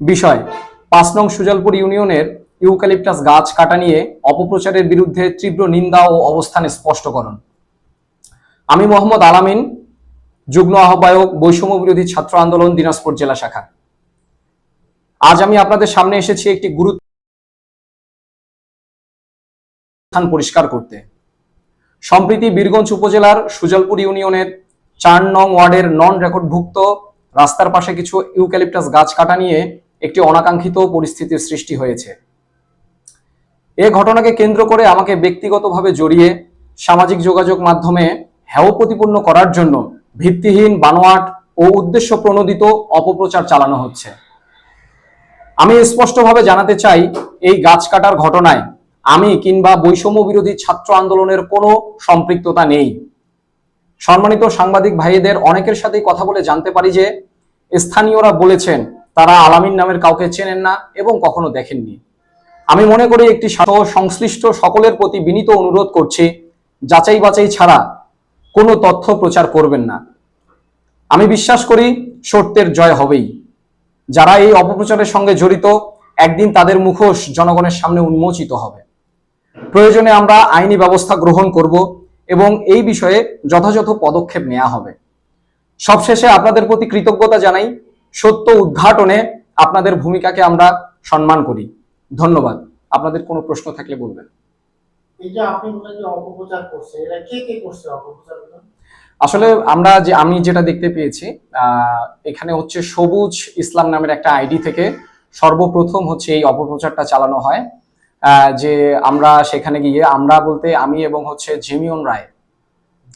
বিষয়, পাঁচ নং সুজালপুর ইউনিয়নের ইউক্যালিপটাস গাছ কাটা নিয়ে অপপ্রচারের বিরুদ্ধে তীব্র নিন্দা ও অবস্থান স্পষ্টকরণ। আমি মোহাম্মদ আলামিন, যুগ্ম আহ্বায়ক, বৈষম্য বিরোধী ছাত্র আন্দোলন, দিনাজপুর জেলা শাখা। আজ আমি আপনাদের সামনে এসেছি একটি গুরুত্ব স্থান পরিষ্কার করতে। সম্প্রতি বীরগঞ্জ উপজেলার সুজালপুর ইউনিয়নের চার নং ওয়ার্ডের নন রেকর্ডভুক্ত রাস্তার পাশে কিছু ইউক্যালিপটাস গাছ কাটা নিয়ে একটি অনাকাঙ্ক্ষিত পরিস্থিতির সৃষ্টি হয়েছে। এ ঘটনাকে কেন্দ্র করে আমাকে ব্যক্তিগতভাবে জড়িয়ে সামাজিক যোগাযোগ মাধ্যমে হেয় প্রতিপূর্ণ করার জন্য ভিত্তিহীন বানোয়াট ও উদ্দেশ্য প্রণোদিত অপপ্রচার চালানো হচ্ছে। আমি স্পষ্টভাবে জানাতে চাই, এই গাছ কাটার ঘটনায় আমি কিংবা বৈষম্য বিরোধী ছাত্র আন্দোলনের কোনো সম্পৃক্ততা নেই। সম্মানিত সাংবাদিক ভাইদের অনেকের সাথেই কথা বলে জানতে পারি যে, স্থানীয়রা বলেছেন তারা আলামিন নামের কাউকে চেনেন না এবং কখনো দেখেননি। আমি মনে করি একটি সংশ্লিষ্ট সকলের প্রতি বিনীত অনুরোধ করছি, যাচাই বাছাই ছাড়া কোনো তথ্য প্রচার করবেন না। আমি বিশ্বাস করি সত্যের জয় হবেই। যারা এই অপপ্রচারের সঙ্গে জড়িত, একদিন তাদের মুখোশ জনগণের সামনে উন্মোচিত হবে। প্রয়োজনে আমরা আইনি ব্যবস্থা গ্রহণ করব এবং এই বিষয়ে যথাযথ পদক্ষেপ নেওয়া হবে। সবশেষে আপনাদের প্রতি কৃতজ্ঞতা জানাই। সত্য উদ্ঘাটনে আপনাদের ভূমিকাকে আমরা সম্মান করি। ধন্যবাদ। আপনাদের কোনো প্রশ্ন থাকলে বলবেন। আসলে আমরা যে আমি যেটা দেখতে পেয়েছি এখানে হচ্ছে সবুজ ইসলাম নামের একটা আইডি থেকে সর্বপ্রথম হচ্ছে এই অপপ্রচারটা চালানো হয়। যে আমরা সেখানে গিয়ে আমরা বলতে আমি এবং হচ্ছে জিমিয়ন রায়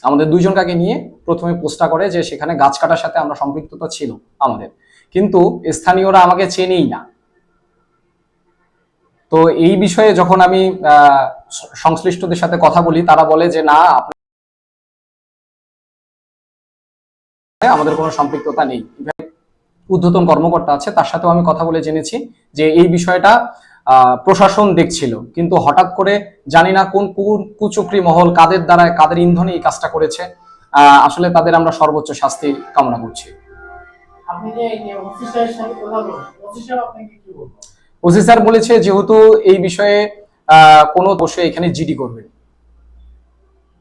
আমাদের দুইজন কাকে নিয়ে প্রথমে পোস্টটা করে যে সেখানে গাছ কাটার সাথে আমরা সম্পৃক্ততা ছিল আমাদের। কিন্তু স্থানীয়রা আমাকে চেনেই না। তো এই বিষয়ে যখন আমি সংশ্লিষ্টদের সাথে কথা বলি, তারা বলে যে, না আমাদের কোনো সম্পৃক্ততা নেই। ঊর্ধ্বতন কর্মকর্তা আছে, তার সাথেও আমি কথা বলে জেনেছি যে এই বিষয়টা প্রশাসন দেখছিল। কিন্তু হঠাৎ করে জানি না কোন কুচক্রি মহল কাদের দ্বারা, কাদের ইন্ধনে এই কাজটা করেছে। আসলে তাদের আমরা সর্বোচ্চ শাস্তি কামনা করছি। আপনি যে অফিসারের সাথে কথা বলেন অফিসার আপনাকে কি বলব? ওসি স্যার বলেছে যেহেতু এই বিষয়ে কোনো অবশ্যই এখানে জিডি করবে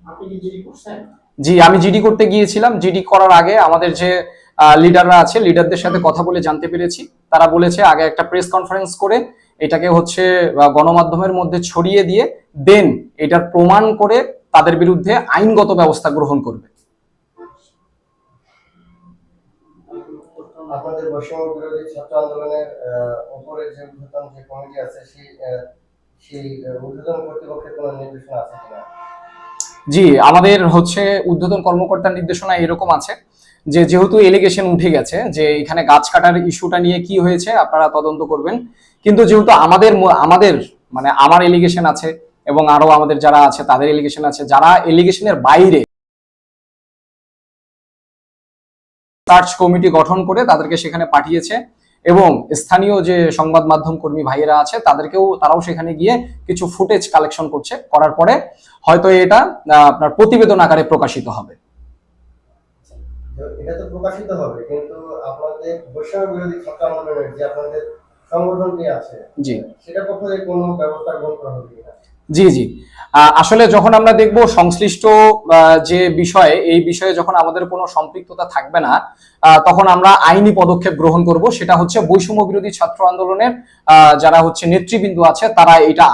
আপনি কি জিডি করছেন? জি আমি জিডি করতে গিয়েছিলাম। জিডি করার আগে আমাদের যে লিডাররা আছে লিডারদের সাথে কথা বলে জানতে পেরেছি। তারা বলেছে আগে একটা প্রেস কনফারেন্স করে এটাকে হচ্ছে গণমাধ্যমের মধ্যে ছড়িয়ে দিয়ে দেন এটার প্রমাণ করে তাদের বিরুদ্ধে আইনগত ব্যবস্থা গ্রহণ করবে। আপনাদের বৈষম্য বিরোধী ছাত্র আন্দোলনের উপরে যে ঊর্ধ্বতন যে কমিটি আছে, সেই সেই ঊর্ধ্বতন কর্তৃপক্ষের কোনো নির্দেশনা আছে কিনা? জি, আমাদের হচ্ছে ঊর্ধ্বতন কর্মকর্তার নির্দেশনা এরকম আছে যে, যেহেতু এলিগেশন উঠে গেছে, যে এখানে গাছ কাটার ইস্যুটা নিয়ে কি হয়েছে আপনারা তদন্ত করবেন। কিন্তু যেহেতু আমাদের আমাদের মানে আমার এলিগেশন আছে এবং আরও আমাদের যারা আছে, তাদের এলিগেশন আছে, যারা এলিগেশনের বাইরে সার্চ কমিটি গঠন করে তাদেরকে সেখানে পাঠিয়েছে এবং স্থানীয় যে সংবাদ মাধ্যম কর্মী ভাইয়েরা আছে তাদেরকেও তারাও সেখানে গিয়ে কিছু ফুটেজ কালেকশন করছে। করার পরে হয়তো এটা আপনার প্রতিবেদন আকারে প্রকাশিত হবে। এটা তো প্রকাশিত হবে কিন্তু আপনাদের বৈষম্য বিরোধী ছাত্র আন্দোলনের যে আপনাদের সংগঠনটি আছে জি। সেটা পক্ষে কোনো ব্যবস্থা গ্রহণ করা হবে কিনা? জি জি। আসলে যখন আমরা দেখব সংশ্লিষ্ট যে বিষয়ে, এই বিষয়ে যখন আমাদের কোনো সম্পৃক্ততা থাকবে না তখন আমরা আইনি পদক্ষেপ গ্রহণ করব। সেটা হচ্ছে বৈষম্য বিরোধী ছাত্র আন্দোলনের যারা হচ্ছে নেতৃবৃন্দ আছে, তারা এটা